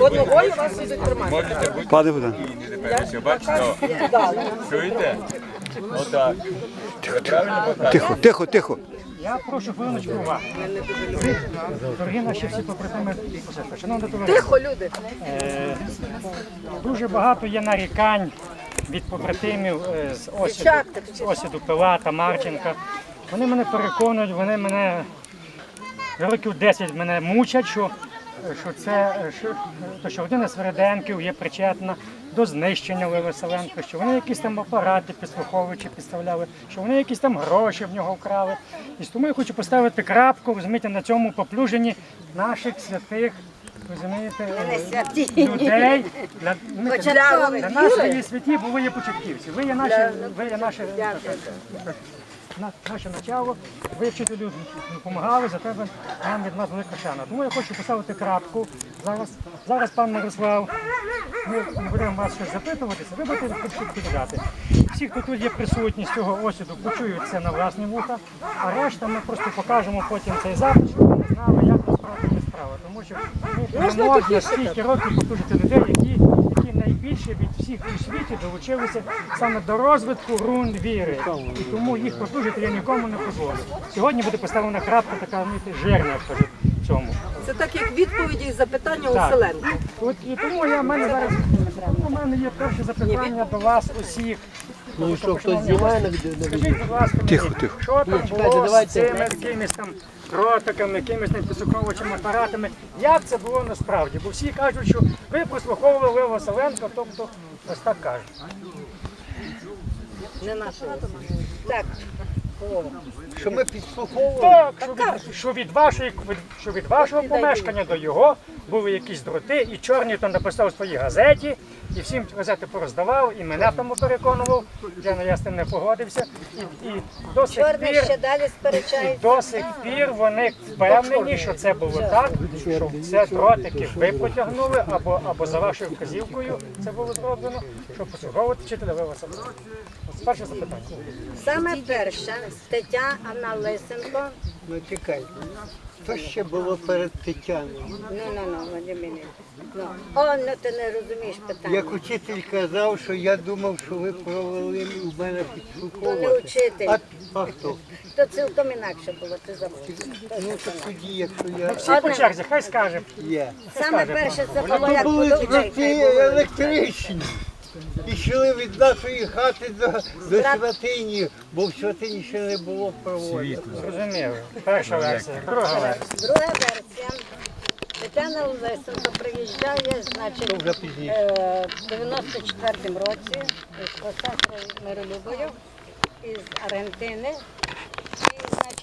Одного і вас будуть тримати. Можете бути Пане Богдан, і не тепер. Бачите? Чуєте? Отак. Тихо, тихо, тихо. Я прошу хвилиночку уваги. Ви, Дорогі наші всі побратими, шановне товариство, Тихо, люди. е, дуже багато є нарікань від побратимів е, з осіду, з осіду Пилата, Марченка. Вони мене переконують, вони мене років 10 мене мучать, що, що це е, що, що родина Свереденків є причетна до знищення Леви Василенка, що вони якісь там апарати підслуховуючи підставляли, що вони якісь там гроші в нього вкрали. І тому я хочу поставити крапку, розумієте, на цьому поплюженні наших святих. Розумієте, людей для, ну, для нас є святі, бо ви є початківці. Ви є наші, ви є наші, на- наше начало, ви вчителю допомагали, за тебе нам від нас велика шана. Тому я хочу поставити крапку. Зараз, зараз пан Мирослав, ми не будемо вас щось запитуватися, ви будете відповідати. Всі, хто тут є присутні з цього осіду, почують це на власні вуха, а решта ми просто покажемо потім цей запис, щоб вони знали, як насправді є справа. Тому що ми не можна стільки років послужити людей, які найбільше від всіх у світі долучилися саме до розвитку рун віри. І тому їх послужити я нікому не дозволю. Сьогодні буде поставлена крапка така знаєте, жирна, як кажуть, в цьому. Це так як відповіді і запитання у Так. Селенку. От і тому я в мене зараз у мене є перше запитання до вас усіх. Ну і що, хтось знімає на Скажіть, будь ласка, мені, Тихо, тихо. що там було з цими якимись там ротиками, якимись там підсуховувачими апаратами? Як це було насправді? Бо всі кажуть, що ви прослуховували Лева Василенка, тобто ось так кажуть. Не наше. Що ми підслуховували? Так, що від, що від вашої що від вашого помешкання до його були якісь дроти, і чорний то написав в своїй газеті, і всім газети пороздавав, і мене в тому переконував. Я, я з тим не погодився. І, і до сих Чорний пір, ще далі і сперечається. до сих пір вони впевнені, що це було так, що це дротики ви потягнули, або, або за вашою вказівкою це було зроблено, щоб послуговувати вчителя виваса. Перше запитання. Саме перша Тетяна Лисенко. Ну чекай. Що ще було перед Тетяною? Ну, ну, ну, Владимир. Ну. О, ну ти не розумієш питання. Як учитель казав, що я думав, що ви провели у мене То не підслуховувати. учитель. А, а хто? То цілком інакше було, ти забув. Ну то тоді, якщо я Всі по черзі, хай скаже. є. Саме перше це було То як були подучий. дроти електричні. І йшли від нашої хати до, до святині, бо в святині ще не було проводу. Зрозуміло. Перша версія, друга версія. Друга версія. Тетяна Лисенко приїжджає, значить, вже пізніше. е, в 94-му році з професором Миролюбою із Аргентини.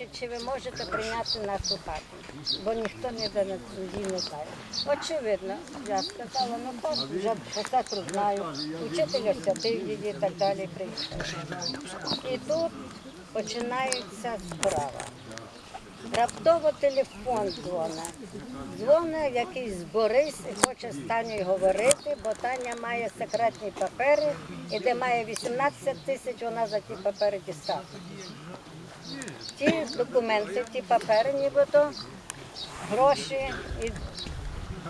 Значить, чи ви можете прийняти нас у хату? Бо ніхто не її не знає. Очевидно, я сказала, ну так, вже професор знаю, учитель освятив її і так далі. приїхав. І тут починається справа. Раптово телефон дзвонить. Дзвонить якийсь Борис і хоче з Танею говорити, бо Таня має секретні папери, і де має 18 тисяч, вона за ті папери дістала. Ті документи, ті папери, нібито гроші. І,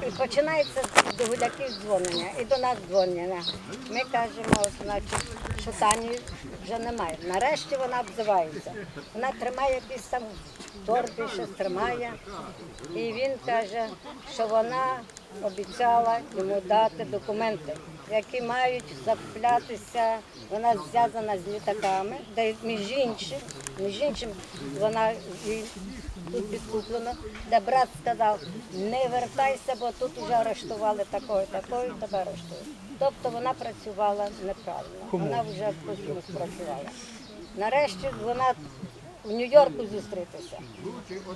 і починається до гуляків дзвонення і до нас дзвонення. Ми кажемо, значить, що Тані вже немає. Нарешті вона обзивається. Вона тримає якісь там торби, щось тримає. І він каже, що вона обіцяла йому дати документи, які мають закуплятися. Вона зв'язана з літаками, де між іншим, між іншим вона і тут підкуплено, де брат сказав, не вертайся, бо тут вже арештували такого, і тебе арештують. Тобто вона працювала неправильно. Вона вже в космос працювала. Нарешті вона в Нью-Йорку зустрітися.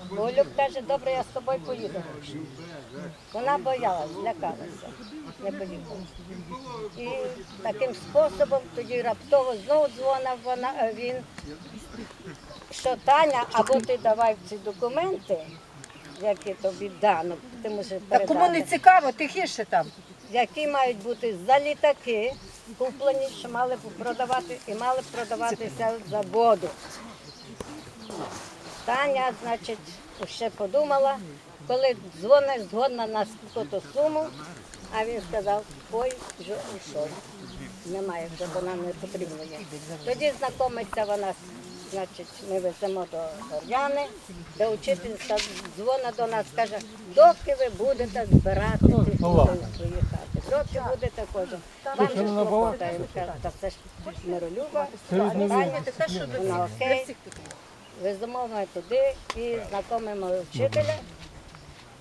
Голюб каже, добре, я з тобою поїду. Вона боялась, злякалася, не поїхала. І таким способом тоді раптово знову дзвонив вона, е, він, що Таня, або ти давай ці документи, які тобі дано, ти мусиш Та кому не передати, цікаво, тихіше там. які мають бути за літаки, куплені, що мали б продавати, і мали б продаватися за воду. Таня, значить, ще подумала коли дзвонить, згодна на скільки суму, а він сказав, ой, вже ушов. Немає вже, бо нам не потрібно. Тоді знайомиться вона, значить, ми веземо до Гор'яни, де учитель ска- дзвонить до нас, каже, доки ви будете збирати ці свої хати, доки будете кожен. Вам же клопотаємо, каже, та це ж миролюба, Таня, вона окей. Веземо ми туди і знайомимо вчителя.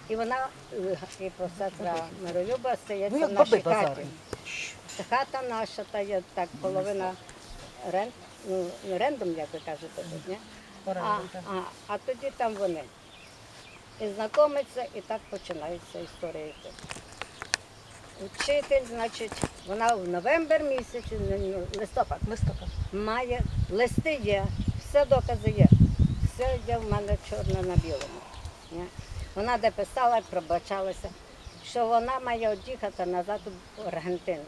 І вона, і професора Миролюба, стається в нашій хаті. Хата наша, та є так половина рент, ну, рендом, як ви кажете тут, ні? А, а, а тоді там вони. І знайомиться, і так починається історія. йти. Учитель, значить, вона в новембр місяці, ну, листопад, Листопад. має, листи є, все докази є. Все є в мене чорне на білому. Вона де писала, пробачалася, що вона має від'їхати назад в Аргентину.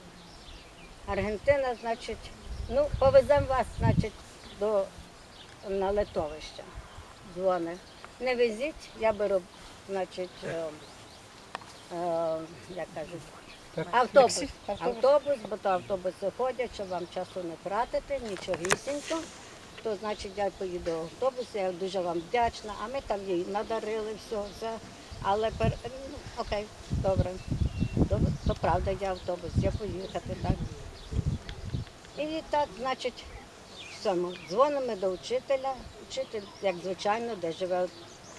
Аргентина, значить, ну, повеземо вас, значить, до на литовище. Дзвони. Не везіть, я беру, значить, е, е, як кажуть, автобус. Автобус, бо то автобуси ходять, щоб вам часу не тратити, нічогісінько. То значить я поїду в автобус, я дуже вам вдячна, а ми там їй надарили все, все. Але пер... ну, окей, добре. Добре, То правда, я автобус, я поїхати так. І так, значить, всьому. Дзвонимо до вчителя. Вчитель, як звичайно, де живе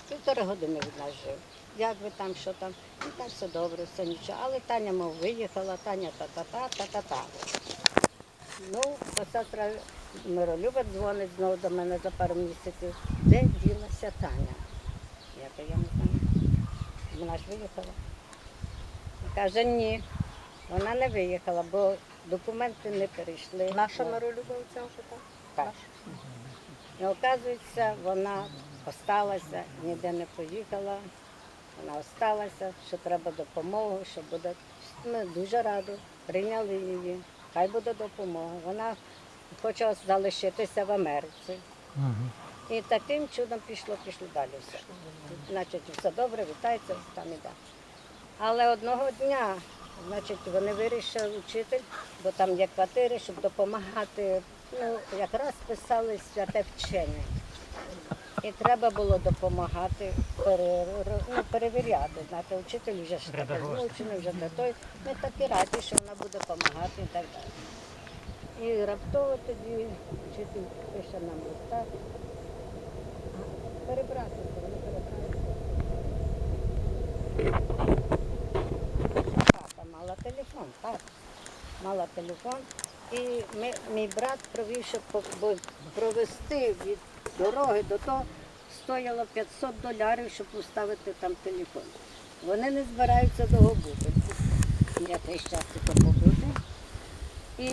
півтори години від нас жив. Як ви там, що там? Ну так все добре, все нічого. Але Таня, мов, виїхала, Таня та-та-та, та-та-та. Ну, сестра Миролюба дзвонить знову до мене за пару місяців. Де ділася Таня? Я кажу, я не знаю. Вона ж виїхала. Каже, ні, вона не виїхала, бо документи не перейшли. Наша миролюба оця вже так? Так. І оказується, вона осталася, ніде не поїхала. Вона осталася, що треба допомогу, що буде. Ми дуже раді, прийняли її. Хай буде допомога. Вона хоче залишитися в Америці. І таким чудом пішло, пішло далі все. Значить, все добре, вітається, там іде. Але одного дня, значить, вони вирішили вчитель, бо там є квартири, щоб допомагати. Ну, якраз писали святе вчення. І треба було допомагати пере- ну, перевіряти. Знаєте, вчитель вже ж таке змучений, вже не той. Ми такі раді, що вона буде допомагати і так далі. І раптово тоді вчитель пише нам листа. Перебрати, вони перебрали. Папа мала телефон, так. Мала телефон. І ми, мій брат провів, щоб провести від дороги до того, стояло 500 долярів, щоб поставити там телефон. Вони не збираються довго бути. Я теж часто то побути. І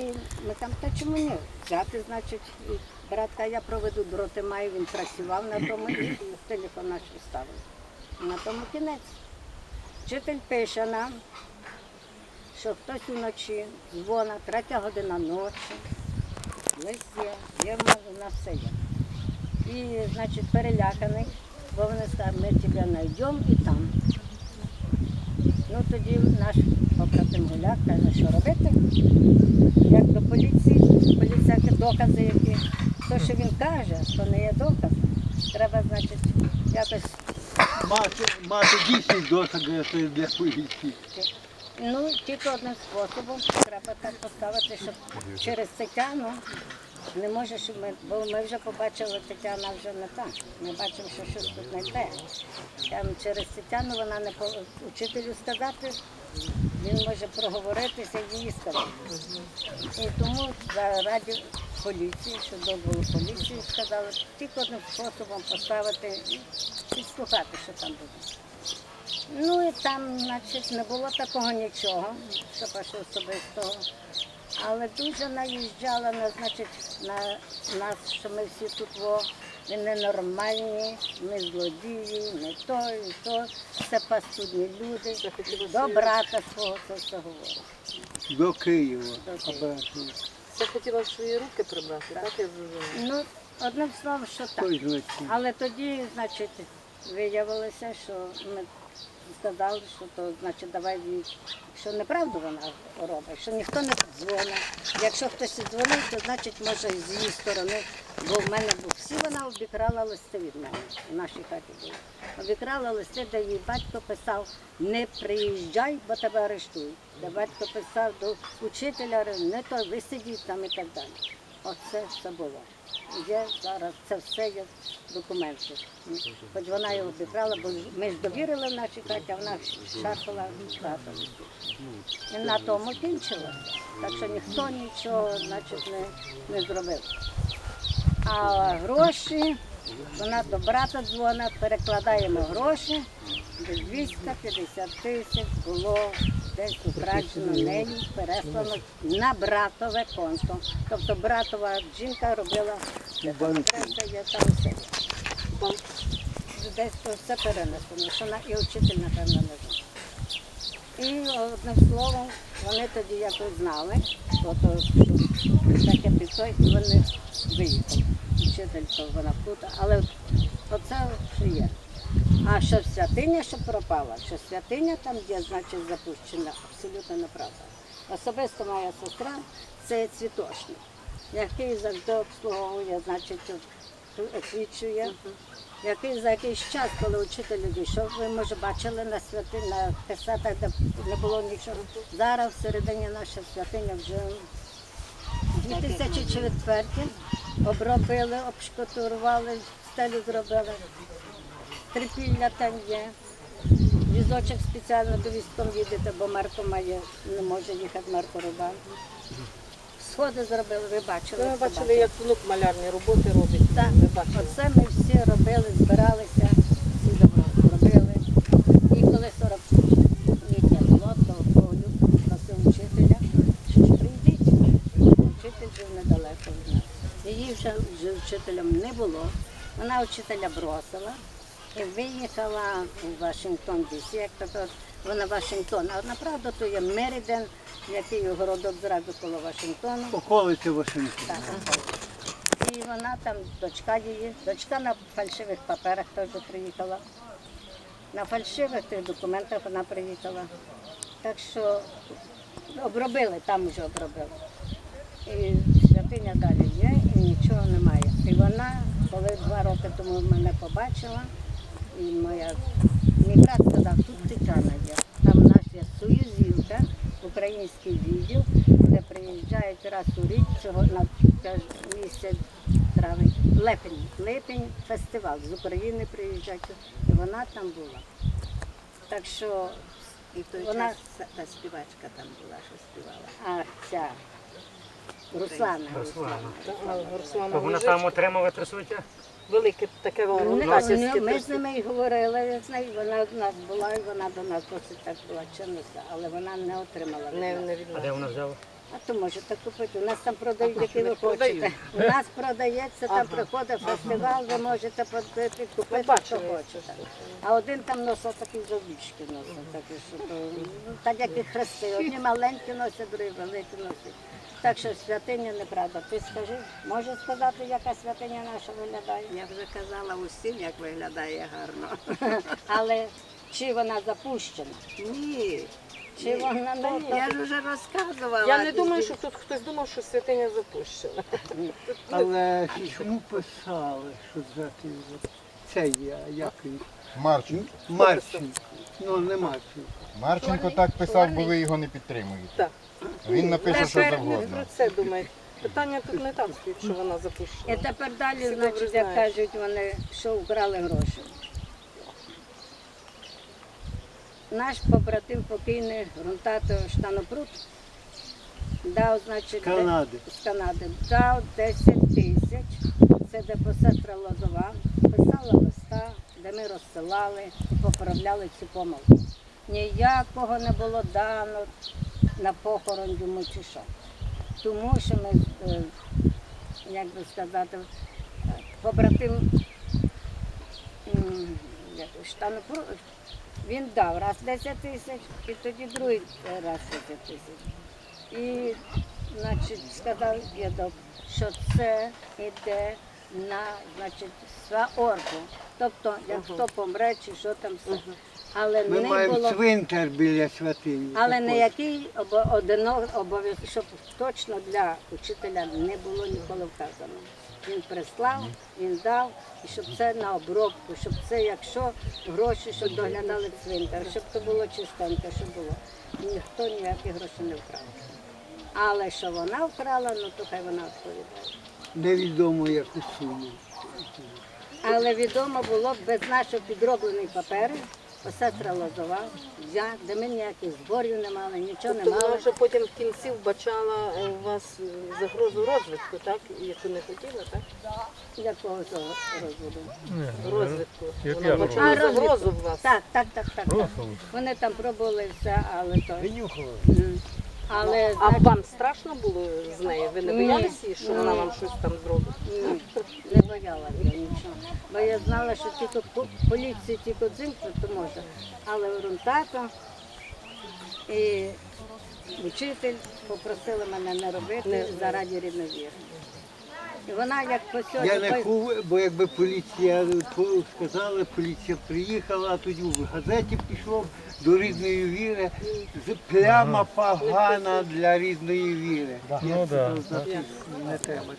ми там, та чому ні? Взяти, значить, і брат каже, я проведу дроти маю, він працював на тому і телефон наш ставив. На тому кінець. Вчитель пише нам, що хтось уночі дзвонить, третя година ночі, лист є, є в нас все є. І, значить, переляканий, бо вони сказали, ми тебе знайдемо і там. Ну тоді наш побратим Гуляк каже, що робити? Як до поліції, поліція докази які. То, що він каже, то не є доказ. Треба, значить, якось Мати, мати дійсний досвід для поліції. Ну, тільки одним способом треба так поставити, щоб через Тетяну не може, щоб ми, бо ми вже побачили, Тетяна вже не так. Ми бачимо, що щось тут не те. Там через Тетяну вона не по учителю сказати, він може проговоритися і їй сказати. І тому заради поліції, що дозволу поліції сказали, тільки одним способом поставити і підслухати, що там буде. Ну і там, значить, не було такого нічого, що особистого. Але дуже наїжджала на, значить, на нас, що ми всі тут во, ми ненормальні, ми злодії, ми то і то, все пастудні люди. До брата свого це все говорить. До Києва. До Києва. Це хотіла в свої руки прибрати, так я зрозуміла. Ну, одним словом, що так. Але тоді, значить, виявилося, що ми сказали, що то значить давай їй, що неправду вона робить, що ніхто не дзвонить. Якщо хтось дзвонив, то значить може з її сторони, бо в мене був всі вона обікрала листи від мене в нашій хаті були. Обікрала листи, де її батько писав, не приїжджай, бо тебе арештують. Де батько писав до учителя, не то висидіть там і так далі. Оце все було. Є зараз, це все є документи. Хоч вона його обікрала, бо ми ж довірили в нашій хаті, а вона шарпала хату. І на тому кінчилося. Так що ніхто нічого значить, не, не зробив. А гроші, вона до брата дзвонить, перекладаємо гроші, десь 250 тисяч було десь украджено нею, переслано на братове конто. Тобто братова жінка робила є там все. Десь то все перенесено, що на і вчитель, напевно, знає. І одним словом, вони тоді якось знали, що то таке пішло, і вони виїхали. Вчитель, то вона плута, але оце що є. А що святиня, що пропала, що святиня там є, значить запущена, абсолютно неправда. Особисто моя сестра це цвіточник, який завжди обслуговує, значить, освічує. Який за якийсь час, коли учитель відійшов, ви може бачили на святи, на касетах, де не було нічого. Зараз всередині наша святиня вже 2004 обробили, обшкатурували, стелю зробили. Трипілля там є. Візочок спеціально до військом їдете, бо Марко має, не може їхати Марко Рубан. Сходи зробили, ви бачили. Ми бачили, як внук малярні роботи робить. Так, Ми бачили. оце ми всі робили, збиралися, всі добро робили. І коли 40 літня було, то Колюк просив учителя, що прийдіть. Учитель жив недалеко від нас. Її вже, вчителем не було. Вона учителя бросила виїхала у Вашингтон Дісі. Як то вона Вашингтон. А направду то є Меріден, який городок зразу коло Вашингтону. Околиці Вашингтона. Так. І вона там, дочка її, дочка на фальшивих паперах теж приїхала. На фальшивих тих документах вона приїхала. Так що обробили, там вже обробили. І святиня далі є, і нічого немає. І вона, коли два роки тому мене побачила, і моя мій брат сказав, тут Тетяна є. Там у нас є Союзівка, український відділ, де приїжджають раз у рік цього на місяць травень, липень, липень фестиваль з України приїжджають. І вона там була. Так що І в той Вона- час та співачка там була, що співала. а, ця Руслана. Руслана. А, Руслана То вона Лежичка. там отримала трусуття? Велике таке воно Ми, ми з ними і говорили, з нею, вона в нас була, і вона до нас досить так була чинуся, але вона не отримала. Не, не від А де вона взяла? А то можете купити. У нас там продають, які ви хочете. У нас продається, там приходить фестиваль, ви можете подати, купити, що хочете. А один там носить такі завбічки носить, такі, що то, ну, так як і хрести. Одні маленькі носять, другі великі носять. Так що святиня неправда. Ти скажи, може сказати, яка святиня наша виглядає? Я вже казала усім, як виглядає гарно. Але чи вона запущена? Ні. Чи вона не Я ж вже розказувала. Я не думаю, що тут хтось думав, що святиня запущена. Але чому писали, що його? Це є, як він? Марченко. Марченко. Ну, не Марченко. Марченко так писав, бо ви його не підтримуєте. Так. Він напише, що Тепер не про це думають. Питання тут не там стоїть, що вона І запущена. тепер далі, Всі добре значить, як знають. кажуть вони, що вкрали гроші. Наш побратим покійний Грунтато Штанопрут дав, значить, З Канади. з Канади, дав 10 тисяч. Це де посестра Лозова писала листа, де ми розсилали і поправляли цю помилку. Ніякого не було дано на похорон йому чи що. Тому що ми, е, як би сказати, побратим штанопру, він дав раз 10 тисяч і тоді другий раз 10 тисяч. І значить, сказав дідок, що це йде на значить, орку. Тобто, як хто помре, чи що там все. Але Ми не маємо було. цвинтар біля святині. Але не Такий. який обо- одино- обов'язок, щоб точно для учителя не було ніколи вказано. Він прислав, він дав, і щоб це на обробку, щоб це, якщо гроші, щоб доглядали цвинтар, щоб це було чистенько, щоб було. І ніхто ніякі гроші не вкрав. Але що вона вкрала, ну то хай вона відповідає. Невідомо яку суму. Але відомо було б без нашого підробленої папери, сестра Лозова, я, де ми ніяких зборів не мали, нічого не Тобто вона мали. вже потім в кінці вбачала е, у вас е, загрозу розвитку, так? Яку не хотіла, так? Якого цього розводу? Розвитку. Як Вона я вбачала А, розвитку. загрозу в вас. Так, так, так, так. так. Вони там пробували все, але то. М. Але А вам страшно було з нею? Ви не боялися, її, що вона вам щось там зробить? ні, не боялася я нічого. Бо я знала, що тільки по- тільки дзимкнути може. Але тато і учитель попросили мене не робити заради рідної віри. І вона як по Я сьогодні. не хув, бо якби поліція сказала, поліція приїхала, а тоді в газеті пішло до рідної віри. З- Пляма погана для рідної віри. Ну, да. Не треба.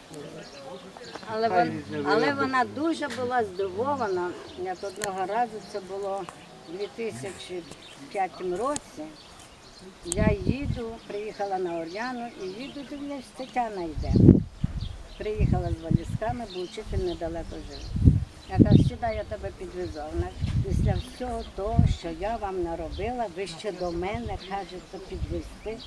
Але, вон, але вона дуже була здивована, як одного разу це було в 2005 році. Я їду, приїхала на Орляну і їду, дивлюсь, Тетяна йде. Приїхала з валізками, бо вчитель недалеко жив. Я кажу, сюди я тебе підвезу. Вона після всього того, що я вам наробила, ви ще до мене кажете підвезти.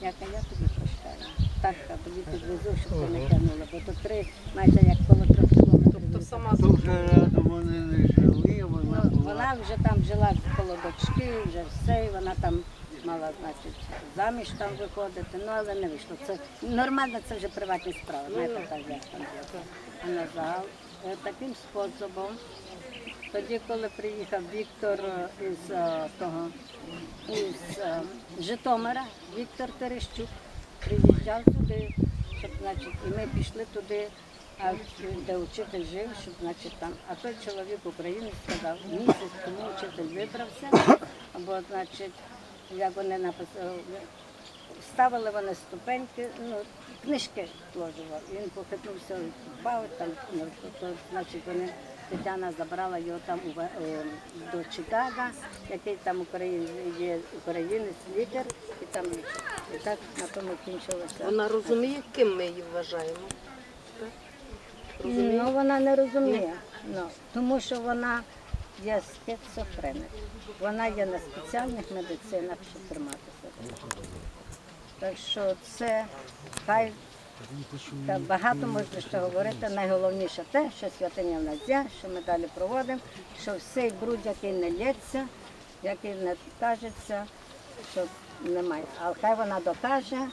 Я кажу, я тобі прощаю. Так, я тобі підвезу, щоб ти не тягнула, бо то три, майже як коло трьох кілометрів. Тобто сама То вже разом вони не жили, вона Ну, була. вона вже там жила коло дочки, вже все, і вона там мала, значить, заміж там виходити, ну але не вийшло. Це нормально, це вже приватні справи, знаєте, так як там є. А на загал е, таким способом. Тоді, коли приїхав Віктор е, із е, того із Житомира, Віктор Терещук, приїжджав туди, щоб, значить, і ми пішли туди, а де вчитель жив, щоб, значить, там. А той чоловік українець сказав, місяць тому вчитель вибрався, або, значить, як вони написали, ставили вони ступеньки, ну, книжки ложував. Він похитнувся, впав, там, ну, то, то, значить, вони, Тетяна забрала його там у, е, до Чикаго, який там Україн, є українець, лікар, і там. І так на тому кінчилося. Вона розуміє, ким ми її вважаємо. Ну, вона не розуміє, ну, тому що вона є спецофреник. Вона є на спеціальних медицинах, щоб триматися. Так що це хай та багато можна ще говорити. Найголовніше те, що святиня в нас є, що ми далі проводимо, що всей бруд, який не лється, який не кажеться, що немає. Але хай вона докаже,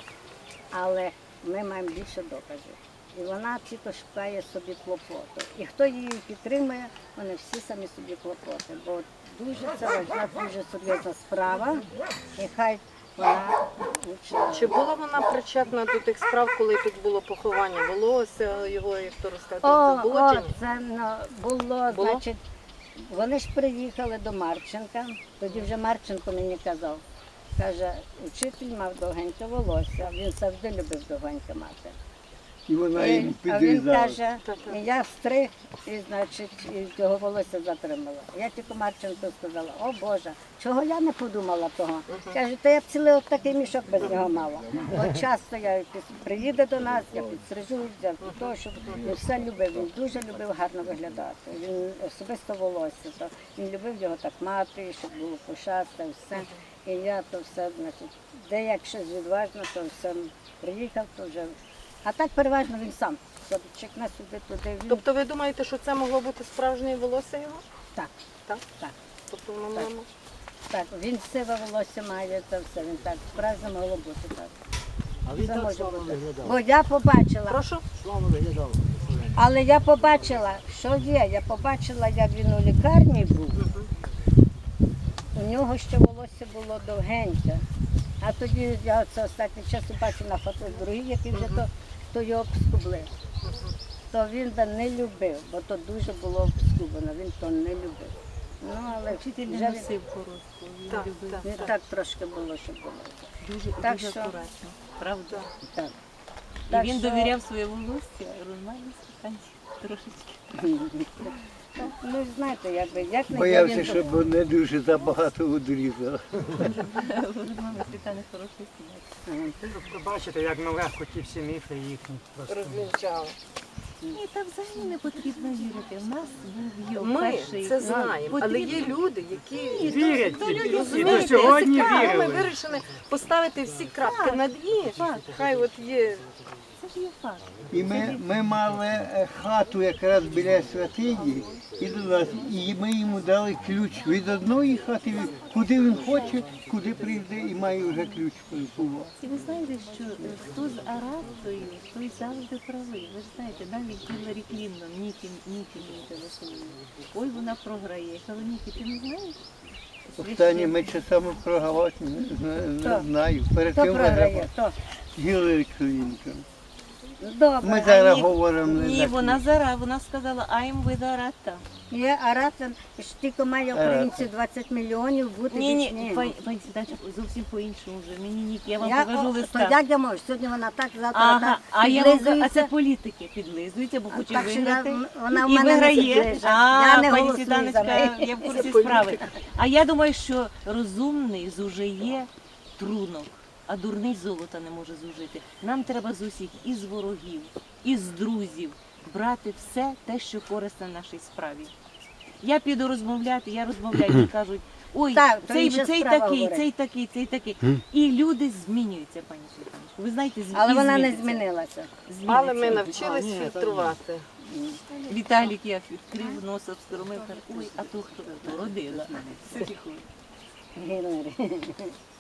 але ми маємо більше доказів. І вона тільки шукає собі клопоту. І хто її підтримує, вони всі самі собі клопоти. Бо дуже це важна, дуже серйозна справа. І хай вона учила. Чи була вона причетна до тих справ, коли тут було поховання волосся його, як то розказати? О, Було о, чи ні? це ну, було, Було? значить, вони ж приїхали до Марченка, тоді вже Марченко мені казав. Каже, учитель мав довгеньке волосся, він завжди любив довгеньке мати. І вона їм а він підрізала. каже, і я стриг, і значить, і його волосся затримала. Я тільки Марченко сказала, о Боже, чого я не подумала того. Каже, то я б цілий от такий мішок без нього мала. От часто я приїде до нас, я підстрижу, для того, щоб він все любив. Він дуже любив гарно виглядати. Він особисто волосся. То він любив його так мати, щоб було пушасте, все. І я то все, значить, де як щось відважно, то все приїхав, то вже. А так переважно він сам. Ходить, чекне сюди, туди. Він... Тобто ви думаєте, що це могло бути справжнє волосся його? Так, Так? так, Тобто воно Так. могло- так. Він сиве волосся має, це все. Він так справді могло бути так. Це може бути. Бо я побачила, Прошу? але я побачила, що є. Я побачила, як він у лікарні був. У нього ще волосся було довгеньке. А тоді я це останній час бачу на фотографії, які вже то, то його обскубли. То він би не любив, бо то дуже було обскублено, він то не любив. Ну, але Вчитель вже не носив коротку. Він Так, любив так. не так трошки було, щоб було. дуже, Так дуже що- акуратно. Правда? Так. І Так він що- довіряв своє волосся Романі трошечки. Ну, знаєте, якби, як не Боявся, щоб не дуже забагато. Тобто бачите, як ми легко ті всі міфи їхні. Розвінчали. Ні, та взагалі не потрібно вірити. У нас був його Ми перший. це знаємо, але є люди, які Вірять хто і люди до розумієте, сьогодні цікаво, ми вірили. вирішили поставити всі крапки над «і». Хай от є. І ми, ми мали е, хату якраз біля святині, і до нас, і ми йому дали ключ від одної хати, куди він хоче, куди прийде, і має вже ключ перебувати. І ви знаєте, що е, хто з Араптою, той завжди правий. Ви ж знаєте, навіть Гіларі Клінтон, Нікі, Нікі мені телефонує. Ой, вона програє. Я кажу, Нікі, ти не знаєш? Останніми часами програвати не, не, не знаю. Перед тим вигравав Гіларі Клінтон. Добре. Ми зараз ні- говоримо не Ні, за вона зара, вона сказала, I'm with Арата. Є, а Ратен, ж тільки має українців 20 мільйонів бути Ні, ні, пані пані Сідача, зовсім по-іншому вже. Мені ні, я вам Я, покажу листа. як я можу? Сьогодні вона так, завтра Ага, так. а я вам кажу, а це політики підлизуються, бо хоче так що виграти. вона в і мене не виграє. підлизує. А, Я не пані голосую за неї. я в курсі справи. А я думаю, що розумний зужиє трунок, а дурний золота не може зужити. Нам треба з усіх, і з ворогів, і з друзів, брати все те, що корисне нашій справі. Я піду розмовляти, я розмовляю, і кажуть, ой, Так, то цей, інша цей справа такий, говорить. цей такий, цей такий. І люди змінюються, пані Світланочко. Ви знаєте, зм- Але вона не змінилася. Але ми навчились фільтрувати. Віталік як відкрив носа, встромив, каже, ой, а то хто? То. Все тихо.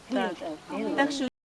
Так. Так що